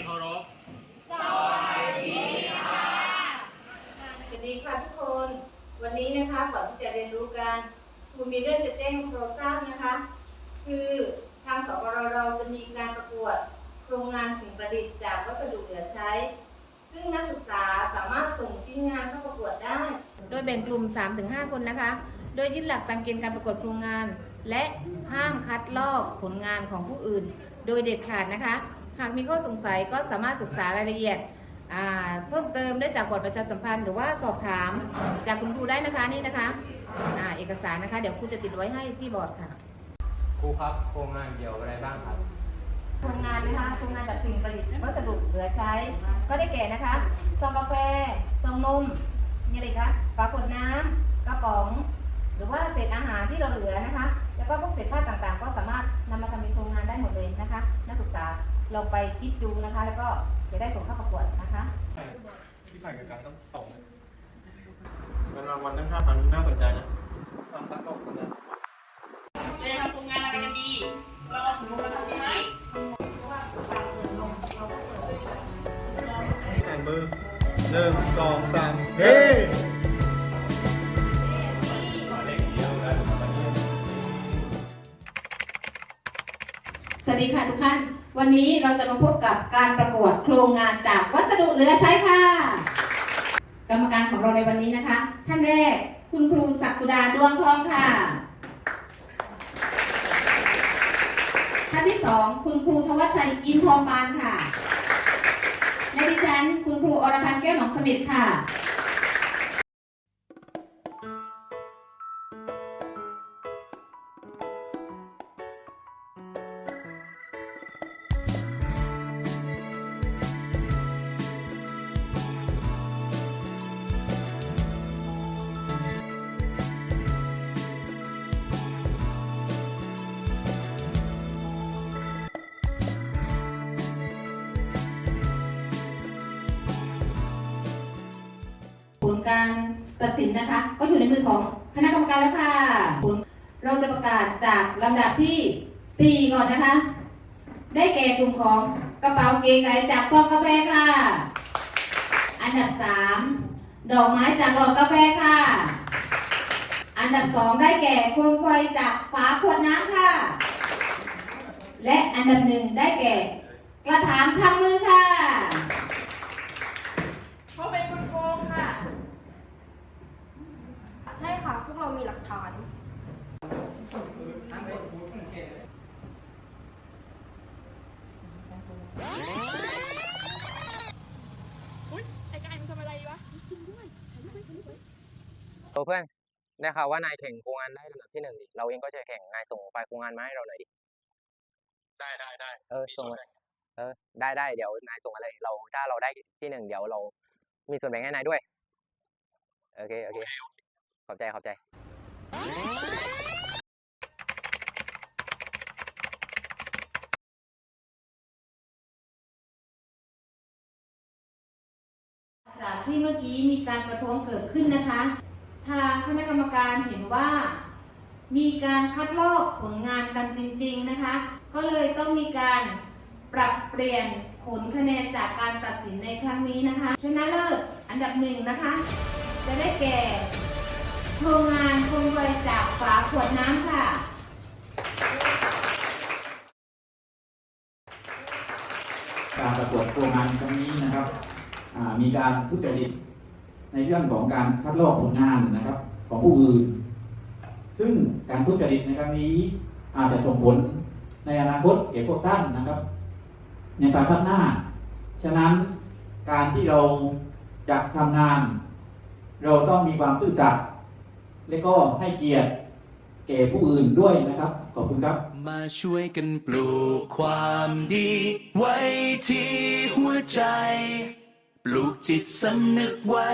งเคารพ สวัสดีค่ะสวัสดีค่ะทุกคน วันนี้นะคะก่อนที่จะเรียนรู้กันคุณมีเรื่องจะแจ้งใเราทราบนะคะ คือทางสกรเราจะมีการประกวดโครงงานสิ่งประดิษฐ์จากวัสดุเหลือใช้ ซึ่งนักศึกษาสามารถส่งชิ้นงานเข้าประกวดได้ โดยแบ่งกลุ่ม 3-5 คนนะคะ โดยยึดหลักตามเกณฑ์การประกวดโครงงาน และห้ามคัดลอกผลงานของผู้อื่น โดยเด็ดขาดนะคะ หากมีข้อสงสัยก็สามารถศึกษารายละเอียดอ่าเพิ่มเติมได้จากบอร์ดประชาสัมพันธ์หรือว่าสอบถามจากคุณครูได้นะคะนี่นะคะอ่าเอกสารนะคะ เดี๋ยวครูจะติดไว้ให้ที่บอร์ดค่ะครูครับโครงงานเกี่ยวอะไรบ้างครับโครงงานนะคะโครงงานจากสิ่งประดิษฐ์วัสดุเหลือใช้ ก็ได้แก่นะคะซองกาแฟซองนมมีอะไรคะฝาขวดน้ำกระป๋อง หรือว่าเศษอาหารที่เราเหลือนะคะ แล้วก็พวกเศษผ้าต่างๆ ก็สามารถนำมาทำเป็นโครงงานได้หมดเลยนะคะ นักศึกษา เราไปคิดดูนะคะ แล้วก็จะได้ส่งเข้าประกวดนะคะที่ผ่านกับการต้องตอบนะเงินรางวัลทั้งห้าพันน่าสนใจนะตามตั้งก็คนนะเราจะทำโครงงานอะไรกันดีเราเอาถุงมือมาทำดีไหมแข่งมือหนึ่งสองสามเฮ้สวัสดีค่ะทุกท่าน วันนี้เราจะมาพบกับการประกวดโครงงานจากวัสดุเหลือใช้ค่ะ กรรมการของเราในวันนี้นะคะ ท่านแรกคุณครูศักดิ์สุดาดวงทองค่ะ ท่านที่สองคุณครูทวัชชัยอินทองปานค่ะและดิฉันคุณครูอรพันธ์แก้วหนองสมิทธ์ค่ะ การตัดสินนะคะ ก็อยู่ในมือของคณะกรรมการแล้วค่ะ เราจะประกาศจากลำดับที่ 4 ก่อนนะคะ ได้แก่กลุ่มของกระเป๋าเก๋ไก่จากซองกาแฟค่ะ อันดับ 3 ดอกไม้จากหลอดกาแฟค่ะ อันดับ 2 ได้แก่โคมไฟจากฝาขวดน้ำค่ะ และอันดับหนึ่งได้แก่กระถางทำมือค่ะ เขาเป็นคนโกงค่ะ ใช่ค่ะ พวกเรามีหลักฐานโอ้เพื่อนได้ข่าวว่านายแข่งโครงงานได้ลำดับที่หนึ่งดิเราเองก็จะแข่งนายส่งไฟล์โครงงานมาให้เราหน่อยดิได้ได้ได้เออส่งมาเออได้ได้เดี๋ยวนายส่งอะไรเราถ้าเราได้ที่หนึ่งเดี๋ยวเรา มีส่วนแบ่งให้นายด้วย โอเคโอเค ขอบใจขอบใจ จากที่เมื่อกี้มีการประท้วงเกิดขึ้นนะคะ ทางคณะกรรมการเห็นว่า มีการคัดลอกผลงานกันจริง ๆนะคะ ก็เลยต้องมีการปรับเปลี่ยนผลคะแนนจากการตัดสินในครั้งนี้นะคะ ชนะเลิศอันดับหนึ่งนะคะ จะได้แก่ โครงงานโคมไฟจากฝาขวดน้ำค่ะ การประกวดโครงงานครั้งนี้นะครับมีการทุจริตในเรื่องของการคัดลอกผลงานนะครับ ของผู้อื่น ซึ่งการทุจริตในครั้งนี้อาจจะส่งผลในอนาคตแก่พวกท่านนะครับ ในภายภาคหน้าฉะนั้นการที่เราจะทำงาน เราต้องมีความซื่อสัตย์ และก็ให้เกียรติแก่ผู้อื่นด้วยนะครับ ขอบคุณครับ มาช่วยกันปลูกความดี ไว้ที่หัวใจ ปลูกจิตสำนึกไว้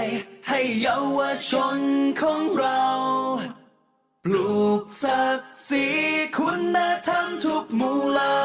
ให้เยาวชนของเรา ปลูกศักดิ์ศรีคุณธรรมทุกหมู่เหล่า